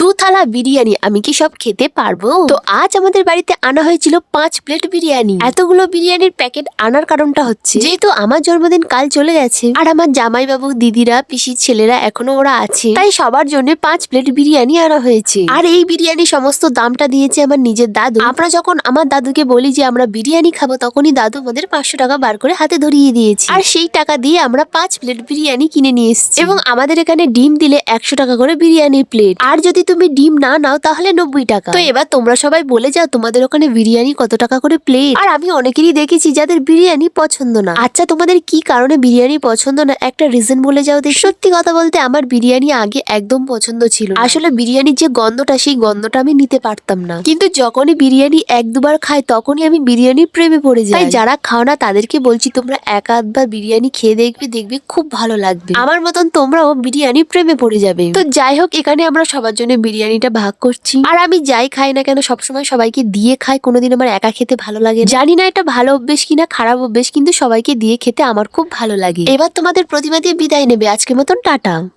দু থালা বিরিয়ানি আমি কি সব খেতে পারব? তো আজ আমাদের বাড়িতে আনা হয়েছিল পাঁচ প্লেট বিরিয়ানি। এতগুলো বিরিয়ানির প্যাকেট আনার কারণটা হচ্ছে যেহেতু আমার জন্মদিন কাল চলে গেছে আর আমার জামাইবাবু, দিদিরা, পিসির ছেলেরা এখনও ওরা আছে, তাই সবার জন্য পাঁচ প্লেট বিরিয়ানি আনা হয়েছে। আর এই বিরিয়ানি সমস্ত দামটা দিয়েছে আমার নিজের দাদু। আমরা যখন আমার দাদুকে বলি যে আমরা বিরিয়ানি খাব, তখনই দাদু আমাদের পাঁচশো টাকা বার করে হাতে ধরিয়ে দিয়েছে। আর সেই টাকা দিয়ে আমরা পাঁচ প্লেট বিরিয়ানি কিনে নিয়ে এসেছি। এবং আমাদের এখানে ডিম দিলে একশো টাকা করে বিরিয়ানির প্লেট। আর যদি তুমি ডিম না নাও, তাহলে নব্বই টাকা। তো এবার তোমরা সবাই বলে যাও, তোমাদের ওখানে বিরিয়ানি কত টাকা করে প্লেট আর আমি অনেকেরই দেখেছি যাদের বিরিয়ানি পছন্দ না। আচ্ছা তোমাদের কি কারণে বিরিয়ানি পছন্দ না? একটা রিজন বলে যাও দেখি। সত্যি কথা বলতে, আমার বিরিয়ানি আগে একদম পছন্দ ছিল আসলে বিরিয়ানির যে গন্ধটা, সেই গন্ধটা আমি নিতে পারতাম না। কিন্তু যখনই বিরিয়ানি এক দুবার খাই, তখনই আমি বিরিয়ানির প্রেমে পড়ে যাই। যারা খাও না, তাদেরকে বলছি, তোমরা এক আধবার বিরিয়ানি খেয়ে দেখবে দেখবে খুব ভালো লাগবে। আমার মতন তোমরাও বিরিয়ানি প্রেমে পড়ে যাবে। তো যাই হোক, এখানে আমরা সবার জন্য বিরিয়ানিটা ভাগ করছি। আর আমি যাই খাই না কেন, সবসময় সবাইকে দিয়ে খাই, কোনোদিন আমার একা খেতে ভালো লাগে জানি না এটা ভালো অভ্যেস কিনা, খারাপ অভ্যেস, কিন্তু সবাইকে দিয়ে খেতে আমার খুব ভালো লাগে। এবার তোমাদের প্রতিমা দিয়ে বিদায় নেবে। আজকের মতন টাটা।